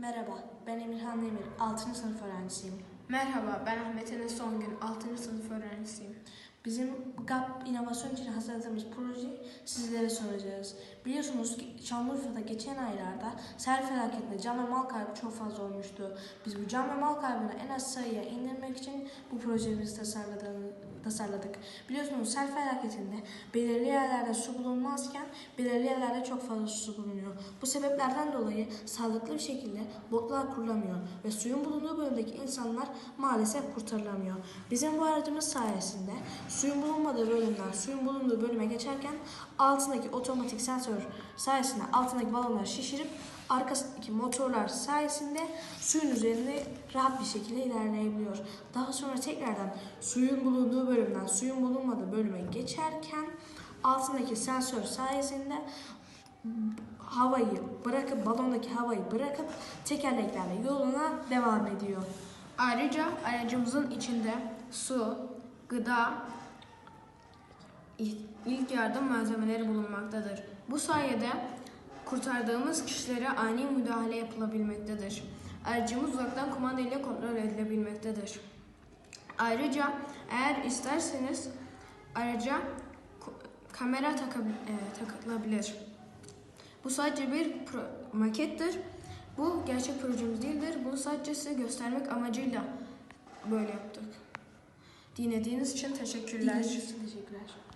Merhaba, ben Emirhan Demir, 6. sınıf öğrencisiyim. Merhaba, ben Ahmet Enes Songün, 6. sınıf öğrencisiyim. Bizim GAP inovasyon için hazırladığımız projeyi sizlere soracağız. Biliyorsunuz ki Şanlıurfa'da geçen aylarda sel felaketinde can ve mal kaybı çok fazla olmuştu. Biz bu can ve mal kaybını en az sayıya indirmek için bu projemizi tasarladığını- tasarladık. Biliyorsunuz sel felaketinde belirli yerlerde su bulunmazken belirli yerlerde çok fazla su bulunuyor. Bu sebeplerden dolayı sağlıklı bir şekilde botlar kurulamıyor ve suyun bulunduğu bölümdeki insanlar maalesef kurtarılamıyor. Bizim bu aracımız sayesinde suyun bulunmadığı bölümden suyun bulunduğu bölüme geçerken altındaki otomatik sensör sayesinde altındaki balonları şişirip arkasındaki motorlar sayesinde suyun üzerinde rahat bir şekilde ilerleyebiliyor. Daha sonra tekrardan suyun bulunduğu bölümden suyun bulunmadığı bölüme geçerken altındaki sensör sayesinde havayı bırakıp balondaki havayı bırakıp tekerleklerle yoluna devam ediyor. Ayrıca aracımızın içinde su, gıda, ilk yardım malzemeleri bulunmaktadır. Bu sayede kurtardığımız kişilere ani müdahale yapılabilmektedir. Aracımız uzaktan kumanda ile kontrol edilebilmektedir. Ayrıca eğer isterseniz araca kamera e, takılabilir. Bu sadece bir makettir. Bu gerçek projemiz değildir. Bunu sadece size göstermek amacıyla böyle yaptık. Dinlediğiniz için teşekkürler. Dinlediğiniz için teşekkürler.